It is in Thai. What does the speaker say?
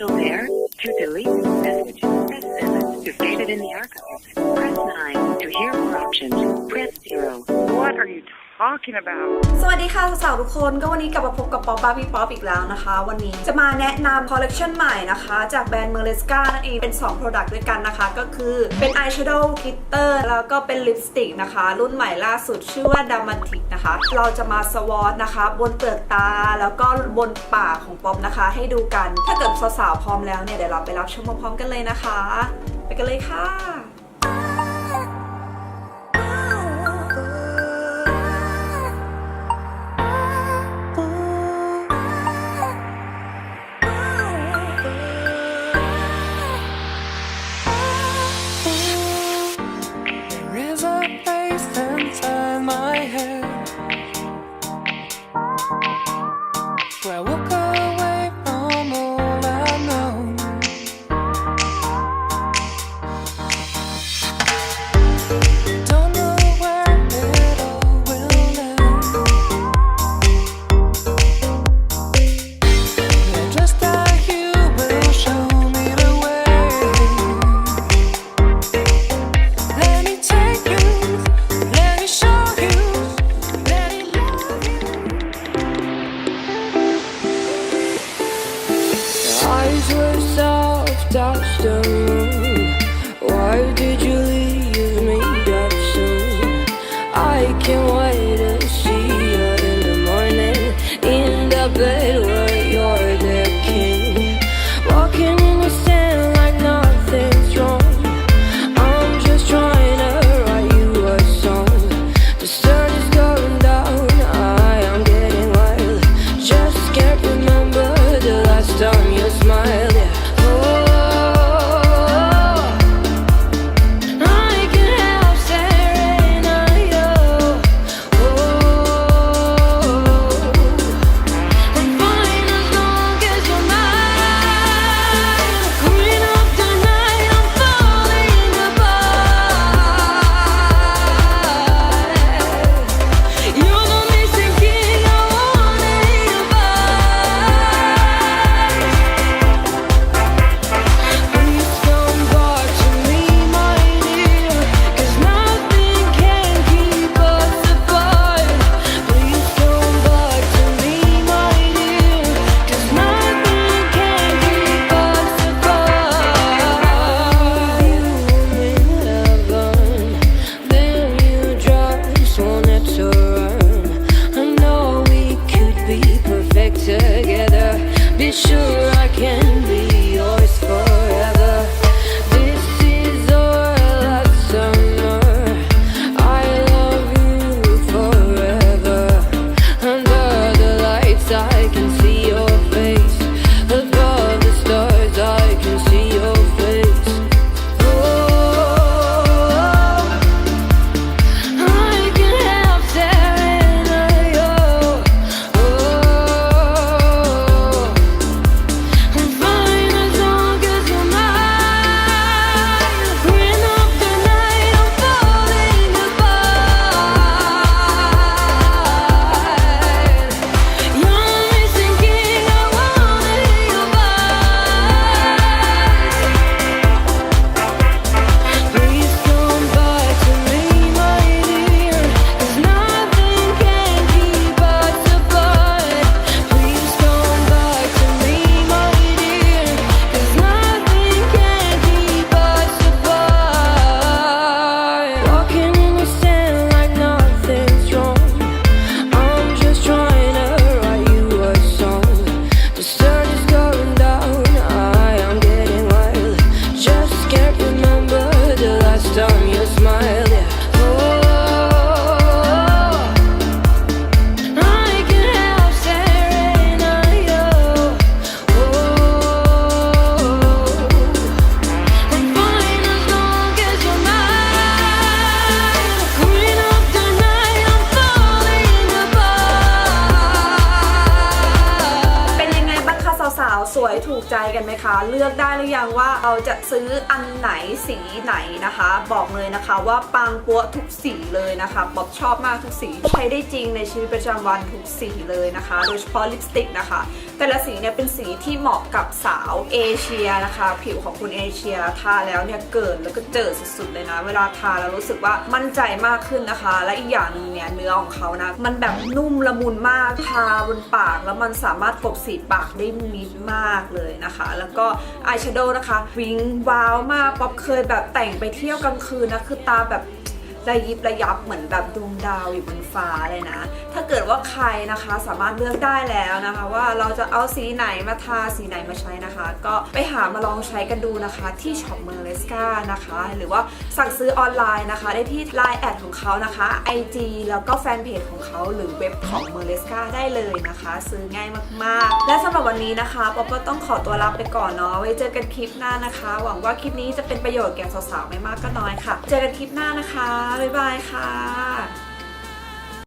still there? To delete message, press 7. To save it in the archives, press 9. To hear more options, press 0. What are you talking about? สวัสดีค่ะสาวๆทุกคนก็วันนี้กลับมาพบกับป๊อปบ้าพี่ป๊อปอีกแล้วนะคะ วันนี้จะมาแนะนำคอลเลกชันใหม่นะคะ จากแบรนด์เมอร์เลสกานั่นเองเป็น 2 Product ด้วยกันนะคะ ก็คือเป็นอายแชโดว์กลิตเตอร์แล้วก็เป็นลิปสติกนะคะ รุ่นใหม่ล่าสุดชื่อว่าดามาติกนะคะ เราจะมาสวอตนะคะ บนเปลือกตาแล้วก็บนปากของป๊อปนะคะ ให้ดูกันถ้าเกิดสาวๆพร้อมแล้วเนี่ยเดี๋ยวเราไปรับชมพร้อมๆกันเลยนะคะ ไปกันเลยค่ะ Can't wait. sure. วยถูกใจกันไหมคะ เลือกได้หรือยังว่าเราจะซื้ออันไหนสีไหนนะคะ บอกเลยนะคะว่าปังปัวทุกสีเลยนะคะป๊อบชอบมากทุกสี ใช้ได้จริงในชีวิตประจำวันทุกสีเลยนะคะ โดยเฉพาะลิปสติกนะคะ แต่ละสีเนี่ยเป็นสีที่เหมาะกับสาวเอเชียนะคะ ผิวของคนเอเชียทาแล้วเนี่ยเกิดแล้วก็เจอสุดๆเลยนะ เวลาทาแล้วรู้สึกว่ามั่นใจมากขึ้นนะคะ และอีกอย่างหนึงเนี่ยเนื้อของเขานะมันแบบนุ่มละมุนมากทาบนปากแล้วมันสามารถกบสีปากได้มิดมากเลยนะคะ แล้วก็อายแชโดว์นะคะ วิงว้าวมากป๊อปเคยแบบแต่งไปเที่ยวกลางคืนนะ คือตาแบบระยิบระยับเหมือนแบบดวงดาวอยู่บนฟ้าเลยนะ ถ้าเกิดว่าใครนะคะสามารถเลือกได้แล้วนะคะ ว่าเราจะเอาสีไหนมาทาสีไหนมาใช้นะคะ ก็ไปหามาลองใช้กันดูนะคะที่ช็อปเมอร์เลสกานะคะ หรือว่าสั่งซื้อออนไลน์นะคะ ได้ที่ Line แอดของเขานะคะ IG แล้วก็แฟนเพจของเขาหรือเว็บของเมอร์เลสกาได้เลยนะคะ ซื้อง่ายมากๆ และ วันนี้นะคะป๊อปก็ต้องขอตัวลาไปก่อนเนาะไว้เจอกันคลิปหน้านะคะ หวังว่าคลิปนี้จะเป็นประโยชน์แก่สาวๆไม่มากก็น้อยค่ะ เจอกันคลิปหน้านะคะบ๊ายบายค่ะ